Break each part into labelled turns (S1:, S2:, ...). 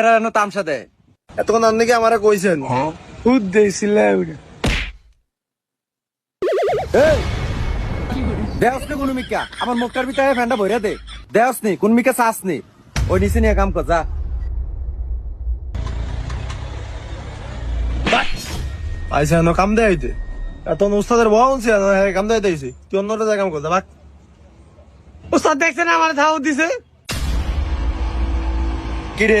S1: তামসা দেয়।
S2: এতক্ষণ আপনি কি আমারে কইছেন?
S3: খুদ দিয়েছিলে
S1: দেওস কোন মিকা। আমার মুখটার ভিতরে ফ্যানটা ভরে দে। দেওস নি কোন মিকা চাস নি? ওই নিচে নিয়ে কাম কর যা।
S2: আইসা ন কাম দেয় হইতে এত উস্তাদের বহন ছিল কাম দেয় দিয়েছি তুই অন্যটা জায়গা কাম করতে বাক
S3: ওস্তাদ দেখছেন আমার ধাও দিছে?
S1: কি রে?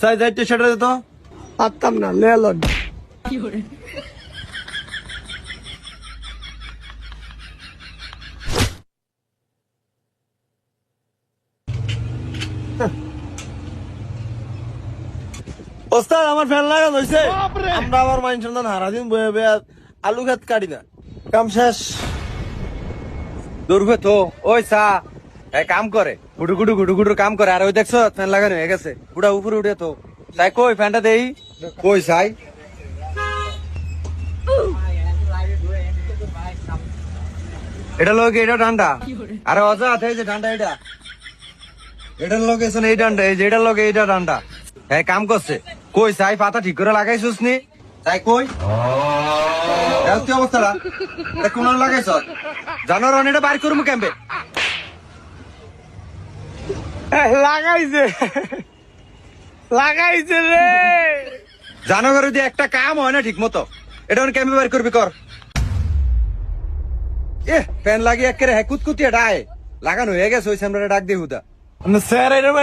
S2: সাই যাই টি শার্টে দিত
S3: পারতাম না লেলন।
S2: ওস্তাদ আমার ফ্যান লাগানো হইছে আমরা আবার মানুষের না হারা দিন বয়ে বয়ে আলু খেত কাটি না। কাম শেষ।
S1: দুর্গ তো ওই সা এই কাম করে। গুডু গুডু গুডু গুডু কাম করে। আর ওই দেখছ ফ্যান লাগানো হয়ে গেছে। পুরা উপরে উঠে তো। তাই কই ফ্যানটা দেই? কই সাই? এটা লোক এটা ডান্ডা। আরে অজাত এই যে ডান্ডা এটা এটার লোক এই ডান্ডা এই যে এটার লোক এইটা ডান্ডা। হ্যাঁ কাম করছে। কই সাই পাতা ঠিক করে লাগাইছিস নি? তাই কই? অবস্থাটা কোন লাগাইছ জানোয়ার এটা বাইর করব কেমবে?
S3: লাগাইছে। লাগাইছে রে।
S1: জানোয়ার যদি একটা কাম হয় না ঠিক মতো এটা কেমবে বাইর করবি কর। এ ফ্যান লাগিয়ে একেরে হ্যাঁ কুতকুতিয়ে ডায় লাগানো হয়ে গেছে ওই সামনে ডাক দিয়ে হুদা।
S2: স্যার এরম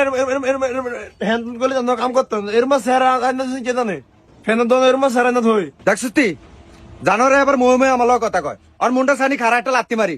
S2: করলে জানো কাম করতে। এরম স্যার আইনা কে জানে ফ্যানের দোনো এরম স্যার আইনা ধই।
S1: দেখছিস তুই জানোয়ারে আবার মোহ মেয়ে আমার কথা কয়। আর মুন্ডা সানি খারা একটা লাত্তি মারি।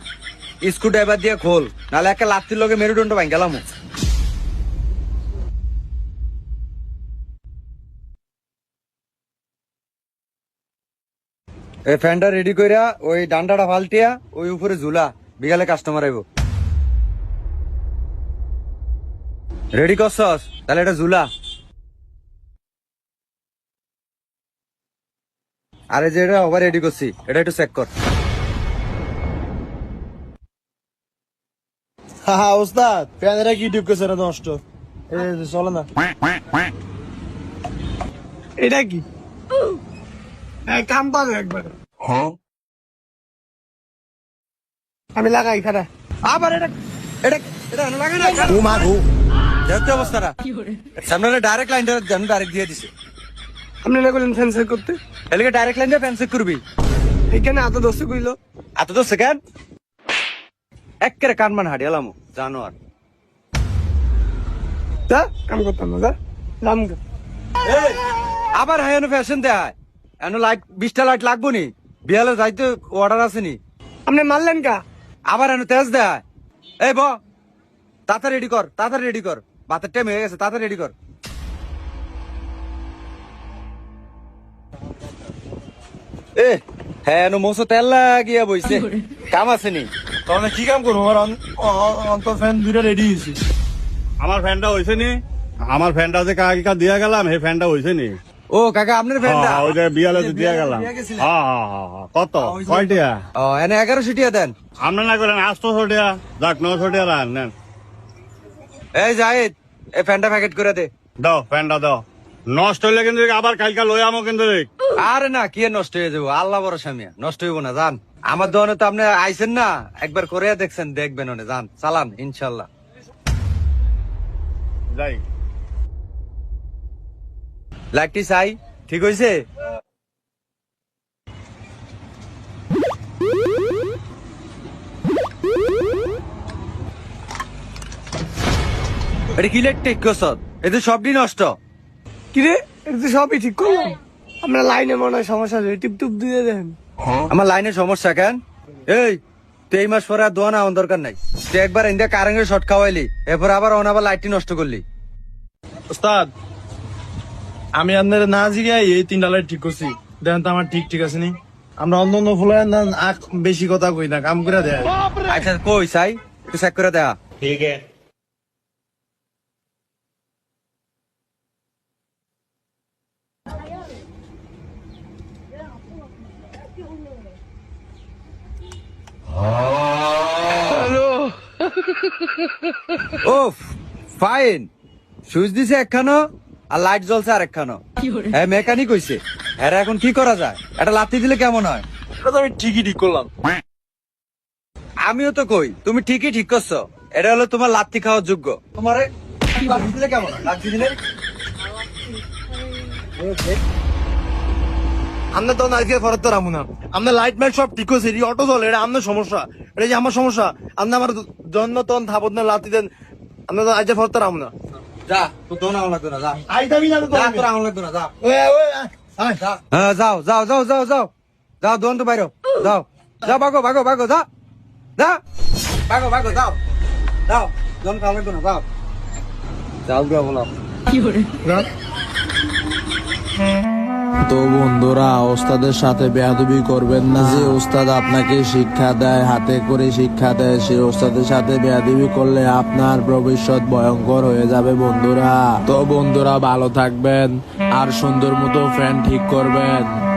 S1: স্ক্রু ড্রাইভার দিয়ে খোল। নাহলে একটা লাত্তির লগে মেরুদণ্ড ভাঙ গেলাম এই ফ্যানটা রেডি কইরা ওই ডান্ডাটা ফালটিয়া ওই উপরে ঝুলা, বিকালে কাস্টমার আইব। রেডি করছস? তাহলে এটা ঝুলা। আরে যে এটা ওভার রেডি করছি, এটা একটু চেক কর।
S2: হা হা ওস্তাদ ফ্যানেরা কি করছে এটা নষ্ট? এ চলে না।
S3: এটা কি? কাম পাবে একবার। আমি লাগাই খারা
S1: আবার এটা এটা এটা এনে লাগে না ও মা গো। দেখতে অবস্থাটা সামনে ডাইরেক্ট লাইনটা জান ডাইরেক্ট দিয়ে দিছে।
S3: আপনি লাগলেন ফ্যান্সার করতে?
S1: এলিকে ডাইরেক্ট লাইন দিয়ে ফ্যান্সি করবি।
S3: এখানে এত দোস্ত কইল।
S1: এত তো সেকেন্ড একের কান মান হাডিয়ালাম জানোয়ার।
S3: তা? কাম করতাম না যা।
S1: আবার হাই ফ্যাশন দেয় এনে লাইট বিশটা লাইট লাগবো নি। বিয়ালে যাইতে অর্ডার আছে নি।
S3: আপনি মারলেন কা?
S1: আবার এনে তেজ দেয় এই ব তাড়াতাড়ি রেডি কর তাড়াতাড়ি রেডি কর। ভাতের টাইম হয়ে গেছে তাড়াতাড়ি রেডি কর। এ হ্যাঁ নো মোসো তেল লাগিয়া বইছে। কাম আছে নি।
S2: তাহলে কি কাম করব? আমার অন্তর ফ্যান দুইটা রেডি হয়েছে।
S4: আমার ফ্যানটা হয়েছে নি? আমার ফ্যানটা যে কাকা দিয়া গেলাম সেই ফ্যানটা হয়েছে নি?
S1: ও কাকা আপনার ফ্যানটা
S4: ওই যে বিয়ালে যে দিয়া গেলাম। হ্যাঁ হ্যাঁ হ্যাঁ। কত? কয়টিয়া
S1: ও এনে এগারোশো টিয়া দেন।
S4: আপনার না করেন আটশো টিয়া। যাক নশো টিয়া রান নেন।
S1: এই জাহিদ এই ফ্যানটা প্যাকেট করে দে।
S4: দাও ফ্যানটা দাও। নষ্ট হইলে কিন্তু আবার কালকে লই আমো কিন্তু
S1: আরে না কি নষ্ট হয়ে যাব? আল্লাহ ভরসা মিয়া নষ্ট হইব না যান। আমার দোকানে তো আপনি আইছেন না একবার করে দেখছেন দেখবেন ওনে যান চালান ইনশাল্লাহ।
S4: যাই।
S1: লাইটটি চাই ঠিক হয়েছে এটা কি লাইট টেক করছত এতে সবটি নষ্ট।
S3: কিরে এটা তো সবই ঠিক করলাম। আমরা লাইনে মনে হয় সমস্যা আছে। টিপ টুপ দিয়ে দেন।
S1: আমার লাইনে সমস্যা কেন? এই তুই এই মাস পরে আর দোয়া না আমার দরকার নাই। তুই একবার ইন্ডিয়া কারেন্টের শর্ট খাওয়াইলি এরপর আবার অন আবার লাইটটি নষ্ট করলি।
S2: ওস্তাদ আমি আপনার না জিগাই এই তিনটা লাইট ঠিক করছি। দেখেন তো আমার ঠিক ঠিক আছে নি? আমরা অন্য অন্য ফুলের না বেশি কথা কই না কাম করে দেয়।
S1: আচ্ছা কই চাই? তুই চেক করে দেখা ওফ ফাইন সুইচ দিছে একখানো আর লাইট জ্বলছে আর একখানো হ্যাঁ মেকানিক হইছে। এরা এখন কি করা যায়? এটা লাথি দিলে কেমন হয়?
S2: এটা তো আমি ঠিকই ঠিক করলাম।
S1: আমিও তো কই তুমি ঠিকই ঠিক করছ। এটা হলো তোমার লাথি খাওয়ার যোগ্য। তোমার লাথি দিলে কেমন হয়? দিলে?
S2: আমরা তো আজকে ফরত রামু না আমরা লাইট মাইট সব ঠিক করছি এই অটো চলে এটা আপনার সমস্যা। এটা যে আমার সমস্যা আপনি আমার জন্য তখন থাপত না লাতি দেন আমরা তো আজকে ফরত রামু না
S1: যা। তো দোন। আমার না যা।
S2: তো
S1: আমার যা। হ্যাঁ যাও যাও যাও যাও যাও। যাও দোন তো বাইরো। যাও। যাও ভাগো ভাগো ভাগো যা। যা। ভাগো ভাগো যাও। যাও দোন খাওয়া লাগতো না যাও। যাও গিয়া বলো
S5: তো বন্ধুরা, ওস্তাদের সাথে বেয়াদবি করবেন না। যে ওস্তাদ আপনাকে শিক্ষা দেয়, হাতে করে শিক্ষা দেয়, সে ওস্তাদের সাথে বেয়াদবি করলে আপনার ভবিষ্যৎ ভয়ঙ্কর হয়ে যাবে বন্ধুরা। তো বন্ধুরা, ভালো থাকবেন। আর সুন্দর মতো ফ্যান ঠিক করবেন।